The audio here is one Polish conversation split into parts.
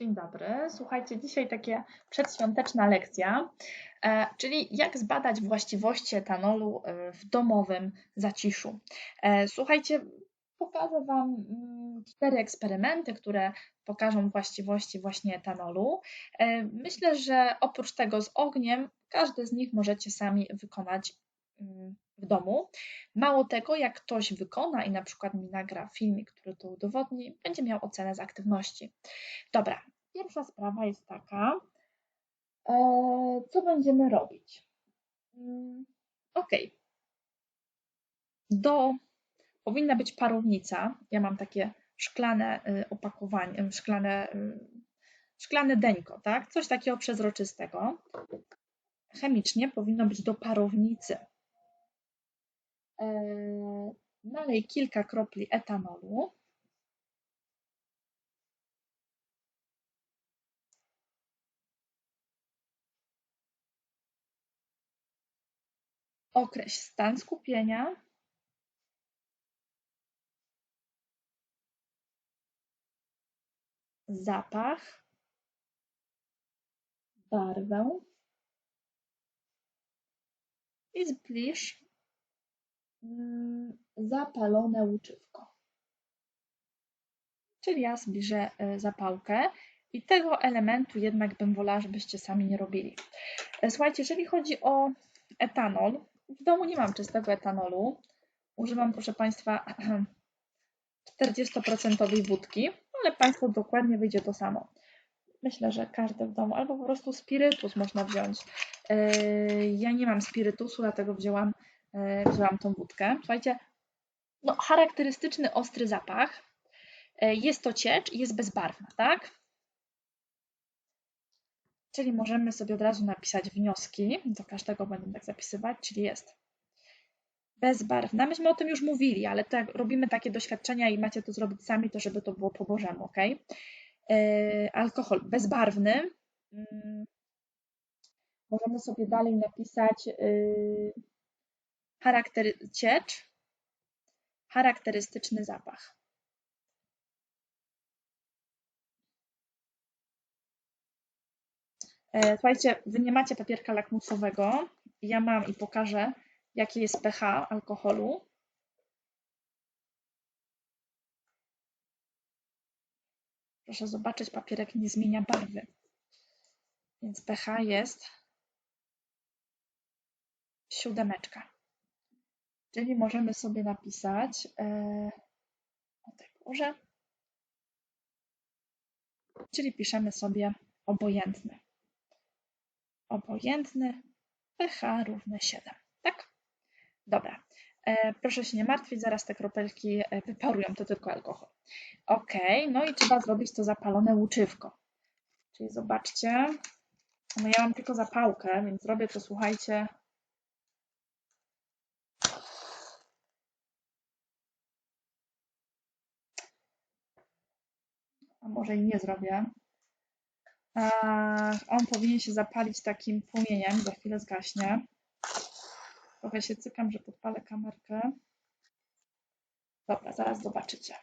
Dzień dobry. Słuchajcie, dzisiaj takie przedświąteczna lekcja, e, czyli jak zbadać właściwości etanolu e, w domowym zaciszu. E, słuchajcie, pokażę Wam mm, cztery eksperymenty, które pokażą właściwości właśnie etanolu. Myślę, że oprócz tego z ogniem, każdy z nich możecie sami wykonać w domu. Mało tego, jak ktoś wykona i na przykład mi nagra filmik, który to udowodni, będzie miał ocenę z aktywności. Dobra, pierwsza sprawa jest taka, e, co będziemy robić? Mm, ok. Do powinna być parownica. Ja mam takie szklane y, opakowanie, y, szklane, y, szklane deńko, tak? Coś takiego przezroczystego. Chemicznie powinno być do parownicy. E, nalej kilka kropli etanolu. Określ stan skupienia. Zapach, barwę i zbliż zapalone łuczywko. Czyli ja zbliżę e, zapałkę i tego elementu jednak bym wolała, żebyście sami nie robili. E, słuchajcie, jeżeli chodzi o etanol, w domu nie mam czystego etanolu. Używam, proszę Państwa, 40% wódki, ale Państwu dokładnie wyjdzie to samo. Myślę, że każdy w domu, albo po prostu spirytus można wziąć. E, ja nie mam spirytusu, dlatego wzięłam wzięłam tą wódkę. Słuchajcie, no, charakterystyczny ostry zapach. E, jest to ciecz i jest bezbarwna, tak? Czyli możemy sobie od razu napisać wnioski. Do każdego będę tak zapisywać, czyli jest bezbarwna. Myśmy o tym już mówili, ale tak, robimy takie doświadczenia i macie to zrobić sami, to żeby to było po Bożemu, ok? E, alkohol bezbarwny. Mm, możemy sobie dalej napisać yy, charaktery ciecz, charakterystyczny zapach. E, słuchajcie, wy nie macie papierka lakmusowego. Ja mam i pokażę, jakie jest pH alkoholu. Proszę zobaczyć, papierek nie zmienia barwy. Więc pH jest siódemeczka. Czyli możemy sobie napisać e, o tej porze, czyli piszemy sobie obojętny. Obojętny pH równe 7. Tak? Dobra. E, proszę się nie martwić, zaraz te kropelki e, wyparują, to tylko alkohol. Ok, no i trzeba zrobić to zapalone łuczywko. Czyli zobaczcie, no ja mam tylko zapałkę, więc zrobię to, słuchajcie, a może i nie zrobię. On powinien się zapalić takim płomieniem, za chwilę zgaśnie. Trochę się cykam, że podpalę kamerkę. Dobra, zaraz zobaczycie.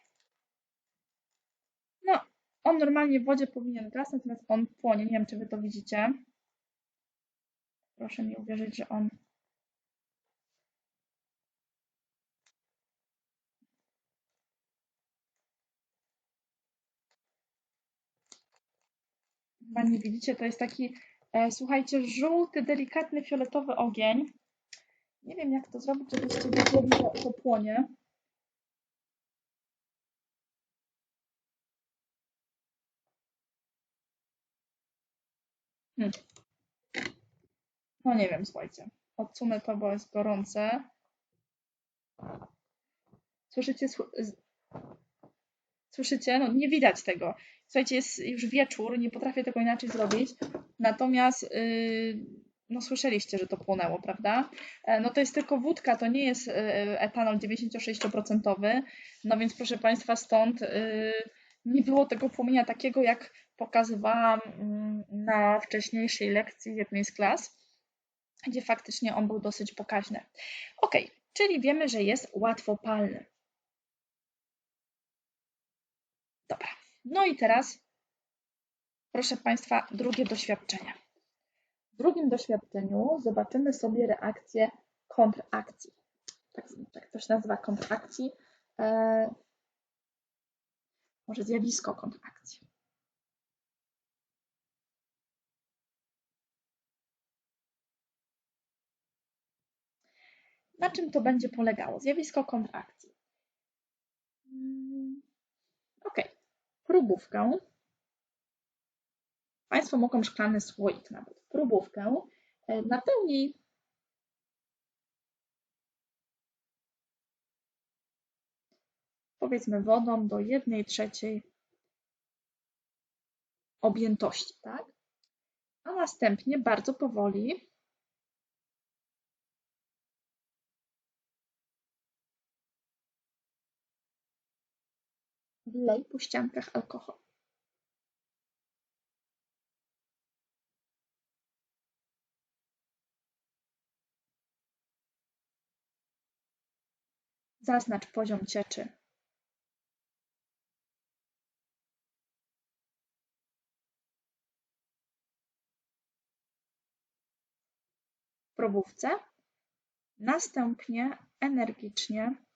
No, on normalnie w wodzie powinien gasnąć, natomiast on płonie. Nie wiem, czy Wy to widzicie. Proszę mi uwierzyć, że on Chyba nie widzicie, to jest taki, e, słuchajcie, żółty, delikatny, fioletowy ogień. Nie wiem, jak to zrobić, żebyście wiedzieli, że to płonie. Hmm. No nie wiem, słuchajcie. Odsunę to, bo jest gorące. Słyszycie? Słyszycie? No nie widać tego. Słuchajcie, jest już wieczór, nie potrafię tego inaczej zrobić. Natomiast yy, no słyszeliście, że to płonęło, prawda? E, no to jest tylko wódka, to nie jest yy, etanol 96%. No więc proszę Państwa, stąd yy, nie było tego płomienia takiego, jak pokazywałam mm, na wcześniejszej lekcji jednej z klas, gdzie faktycznie on był dosyć pokaźny. Ok, czyli wiemy, że jest łatwopalny. Dobra. No i teraz Proszę Państwa, drugie doświadczenie. W drugim doświadczeniu zobaczymy sobie reakcję kontrakcji. Tak, tak to się nazywa kontrakcji. E, może zjawisko kontrakcji. Na czym to będzie polegało? Zjawisko kontrakcji. Mm, ok, próbówkę. Państwo mogą szklany słoik nawet. Próbówkę e, napełnij powiedzmy wodą do 1 trzeciej objętości, tak? A następnie bardzo powoli wlej po ściankach alkohol. Zaznacz poziom cieczy. W probówce. Następnie energicznie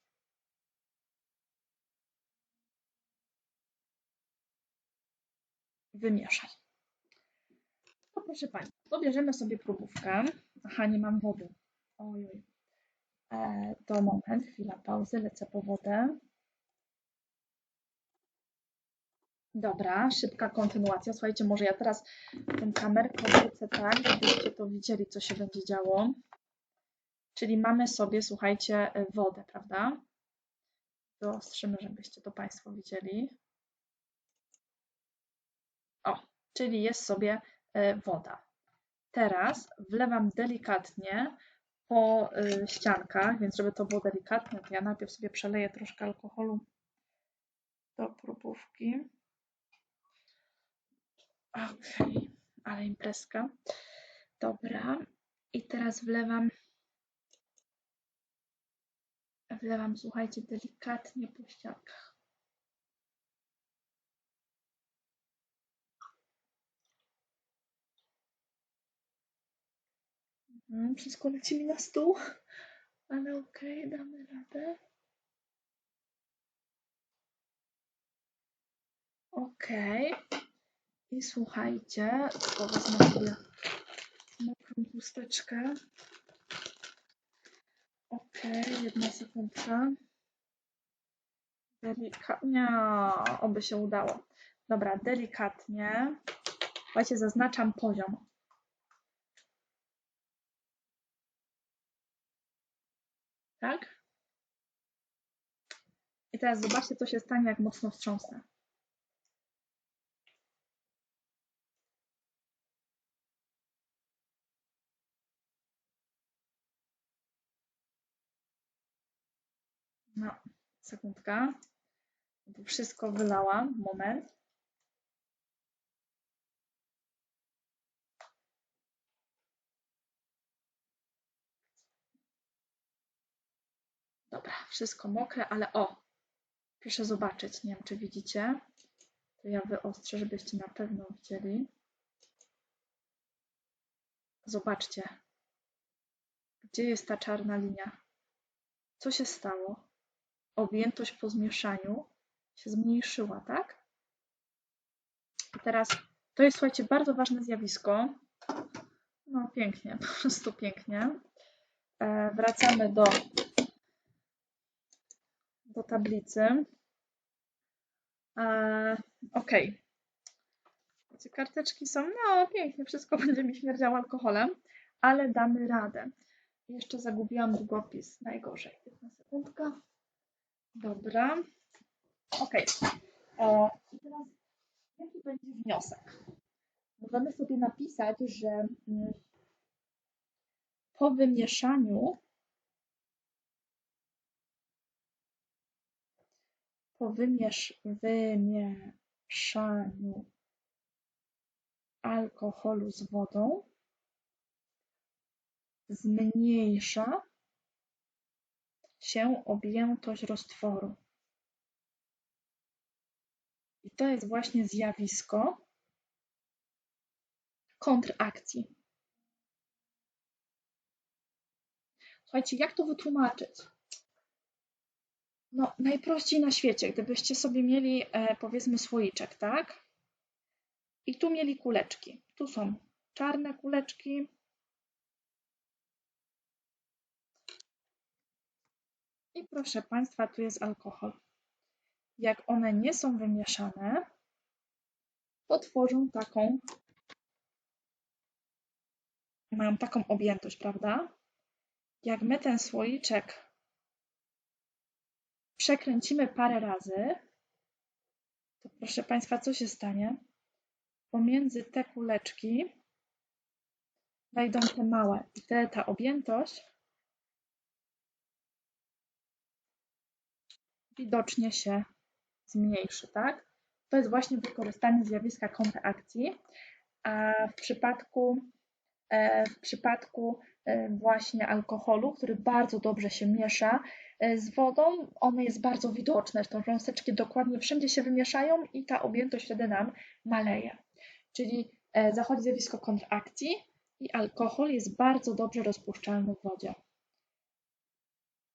wymieszaj. To proszę Państwa, pobierzemy sobie próbówkę. Aha, nie mam wody. Ojoj. E, to moment, chwila pauzy, lecę po wodę. Dobra, szybka kontynuacja. Słuchajcie, może ja teraz tę kamerkę wrócę tak, żebyście to widzieli, co się będzie działo. Czyli mamy sobie, słuchajcie, wodę, prawda? Wyostrzymy, żebyście to Państwo widzieli. O, czyli jest sobie e, woda. Teraz wlewam delikatnie po e, ściankach, więc żeby to było delikatne, to ja najpierw sobie przeleję troszkę alkoholu do próbówki. Ok, ale imprezka. Dobra. I teraz wlewam wlewam, słuchajcie, delikatnie po ściankach. Wszystko leci mi na stół, ale okej, okay, damy radę. Okej. Okay. I słuchajcie, to wezmę sobie mokrą chusteczkę. Okej, okay, jedna sekundka. Delikatnie, oby się udało. Dobra, delikatnie. Słuchajcie, zaznaczam poziom. Tak? I teraz zobaczcie, co się stanie, jak mocno wstrząsnę. No, sekundka. Wszystko wylałam. Moment. Dobra, wszystko mokre, ale o, proszę zobaczyć, nie wiem czy widzicie, to ja wyostrzę, żebyście na pewno widzieli. Zobaczcie, gdzie jest ta czarna linia? Co się stało? Objętość po zmieszaniu się zmniejszyła, tak? I teraz to jest, słuchajcie, bardzo ważne zjawisko. No pięknie, po prostu pięknie. E, wracamy do do tablicy. E, ok. Karteczki są, no pięknie, wszystko będzie mi śmierdziało alkoholem, ale damy radę. Jeszcze zagubiłam długopis, najgorzej. Jedna sekundka. Dobra. Ok. E, I teraz jaki będzie wniosek? Możemy sobie napisać, że mm, po wymieszaniu Po wymieszaniu alkoholu z wodą zmniejsza się objętość roztworu. I to jest właśnie zjawisko kontrakcji. Słuchajcie, jak to wytłumaczyć? No, najprościej na świecie, gdybyście sobie mieli, e, powiedzmy, słoiczek, tak? I tu mieli kuleczki. Tu są czarne kuleczki. I proszę Państwa, tu jest alkohol. Jak one nie są wymieszane, to tworzą taką, mają taką objętość, prawda? Jak my ten słoiczek przekręcimy parę razy, to proszę Państwa, co się stanie? Pomiędzy te kuleczki wejdą te małe i wtedy ta objętość widocznie się zmniejszy, tak? To jest właśnie wykorzystanie zjawiska kontakcji, a w przypadku, e, w przypadku e, właśnie alkoholu, który bardzo dobrze się miesza z wodą, ono jest bardzo widoczne, te cząsteczki dokładnie wszędzie się wymieszają i ta objętość wtedy nam maleje. Czyli zachodzi zjawisko kontrakcji i alkohol jest bardzo dobrze rozpuszczalny w wodzie.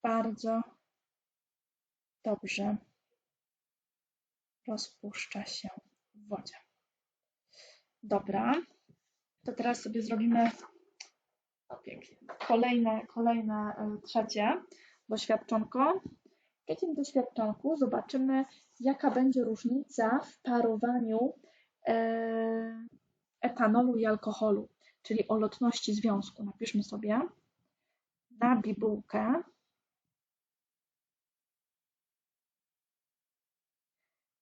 Bardzo dobrze rozpuszcza się w wodzie. Dobra, to teraz sobie zrobimy pięknie. Kolejne, kolejne e, doświadczonko. W trzecim doświadczonku zobaczymy, jaka będzie różnica w parowaniu e, etanolu i alkoholu, czyli o lotności związku. Napiszmy sobie na bibułkę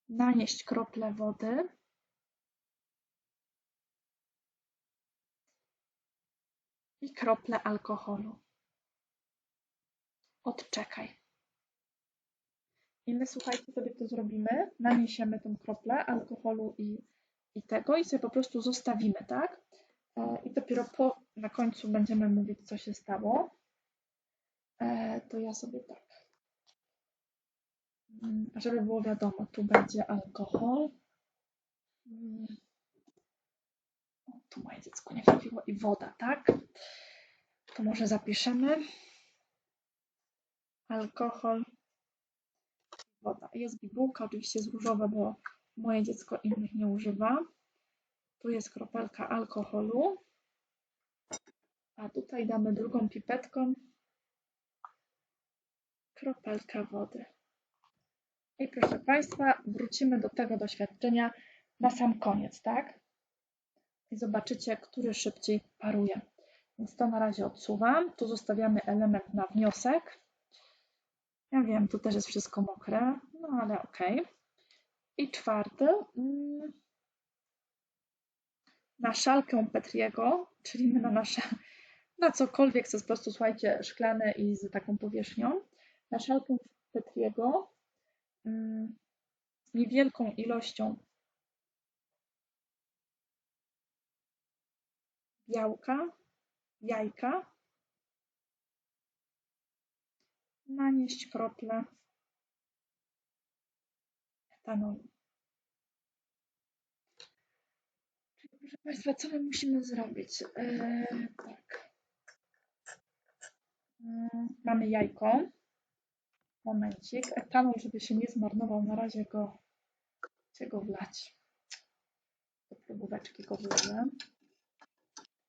nanieść krople wody i krople alkoholu. Odczekaj. I my, słuchajcie, sobie to zrobimy. Naniesiemy tą kroplę alkoholu i, i tego i sobie po prostu zostawimy, tak? E, I dopiero po, na końcu będziemy mówić, co się stało. E, to ja sobie tak Mm, żeby było wiadomo, tu będzie alkohol. Mm. O, tu moje dziecko nie trafiło i woda, tak? To może zapiszemy. Alkohol, woda. Jest bibułka, oczywiście jest różowa, bo moje dziecko innych nie używa. Tu jest kropelka alkoholu. A tutaj damy drugą pipetką kropelkę wody. I proszę Państwa, wrócimy do tego doświadczenia na sam koniec, tak? I zobaczycie, który szybciej paruje. Więc to na razie odsuwam. Tu zostawiamy element na wniosek. Ja wiem, tu też jest wszystko mokre, no ale ok. I czwarty. Mm, na szalkę Petriego, czyli na nasze, na cokolwiek, co jest po prostu, słuchajcie, szklane i z taką powierzchnią. Na szalkę Petriego Mm, niewielką ilością białka, jajka, nanieść krople etanolu. Czyli proszę Państwa, co my musimy zrobić? Eee, tak. Eee, mamy jajko. Momencik. Etanol, żeby się nie zmarnował, na razie go, chcę go wlać. Do próbóweczki go wleję.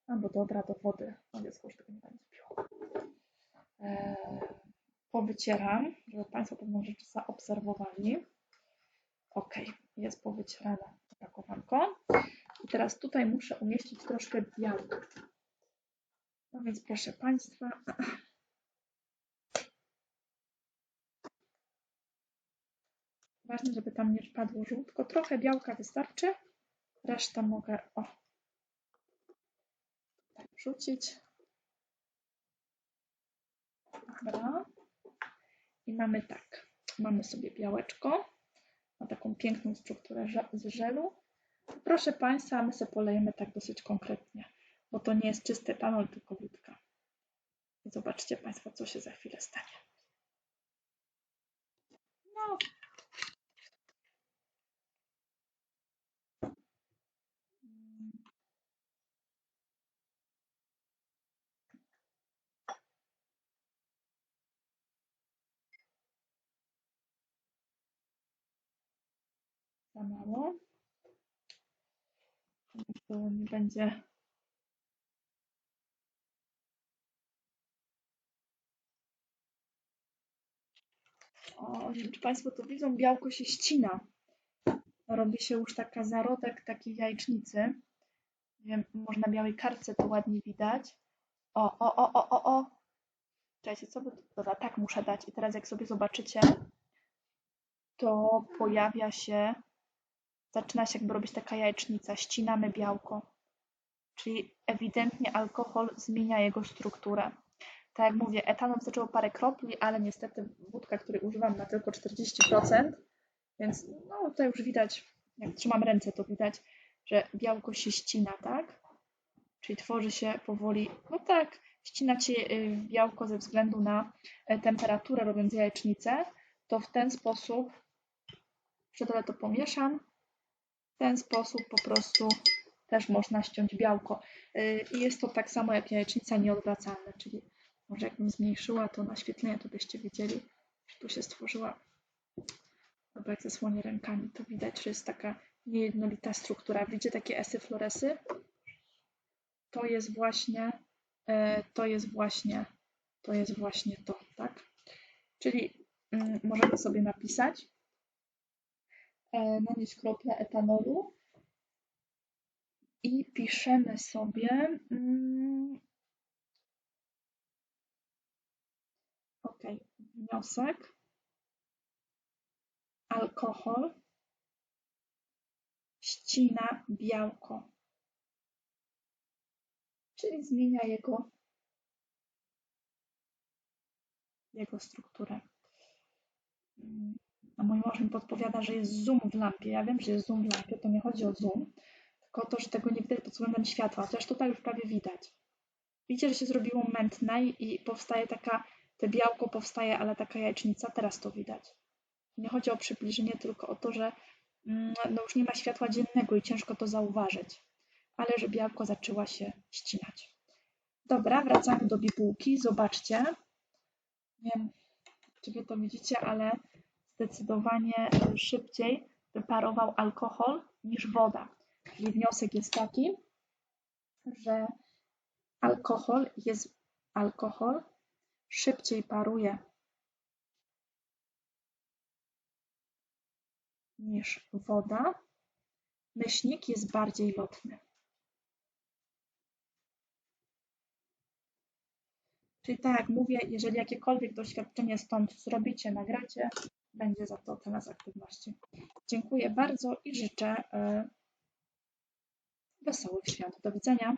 Albo dobra, do wody. No już tego nie będzie piło. Eee, powycieram, żeby Państwo pewną rzecz zaobserwowali. Ok, jest powycierane opakowanko. I teraz tutaj muszę umieścić troszkę białka. No więc proszę Państwa, Ważne, żeby tam nie wpadło żółtko. Trochę białka wystarczy. Resztę mogę o, tak wrzucić. Dobra. I mamy tak. Mamy sobie białeczko. Ma taką piękną strukturę z żelu. Proszę Państwa, my sobie polejemy tak dosyć konkretnie, bo to nie jest czysty etanol, tylko wódka. I zobaczcie Państwo, co się za chwilę stanie. No, mało. To nie będzie O, nie wiem, czy Państwo to widzą, białko się ścina. Robi się już taka zarodek takiej jajecznicy. Nie wiem, może na białej kartce to ładnie widać. O, o, o, o, o, o. Czekajcie, co by... Dobra, tak muszę dać. I teraz jak sobie zobaczycie, to pojawia się, zaczyna się jakby robić taka jajecznica. Ścinamy białko. Czyli ewidentnie alkohol zmienia jego strukturę tak jak mówię, etanol zaczęło parę kropli, ale niestety wódka, której używam ma tylko 40%, więc no tutaj już widać, jak trzymam ręce, to widać, że białko się ścina, tak? Czyli tworzy się powoli, no tak, ścina się y, białko ze względu na e, temperaturę, robiąc jajecznicę, to w ten sposób, jeszcze trochę to pomieszam, w ten sposób po prostu też można ściąć białko. Y, I jest to tak samo jak jajecznica nieodwracalna, czyli może jakbym zmniejszyła to naświetlenie, to byście wiedzieli, że tu się stworzyła. Albo jak zasłonię rękami, to widać, że jest taka niejednolita struktura. Widzicie takie esy floresy? To jest właśnie, e, to jest właśnie, to jest właśnie to, tak? Czyli mm, możemy sobie napisać, nanieść krople etanolu i piszemy sobie mm, wniosek, alkohol, ścina białko, czyli zmienia jego, jego strukturę. A mój mąż mi podpowiada, że jest zoom w lampie. Ja wiem, że jest zoom w lampie, to nie chodzi o zoom, tylko to, że tego nie widać pod względem światła, chociaż tutaj już prawie widać. Widzicie, że się zrobiło mętne i powstaje taka te białko powstaje, ale taka jajecznica, teraz to widać. Nie chodzi o przybliżenie, tylko o to, że mm, no już nie ma światła dziennego i ciężko to zauważyć, ale że białko zaczęła się ścinać. Dobra, wracamy do bibułki. Zobaczcie. Nie wiem, czy wy to widzicie, ale zdecydowanie szybciej wyparował alkohol niż woda. Czyli wniosek jest taki, że alkohol jest alkohol szybciej paruje niż woda, myślnik jest bardziej lotny. Czyli tak jak mówię, jeżeli jakiekolwiek doświadczenie stąd zrobicie, nagracie, będzie za to z aktywności. Dziękuję bardzo i życzę e, wesołych świąt. Do widzenia.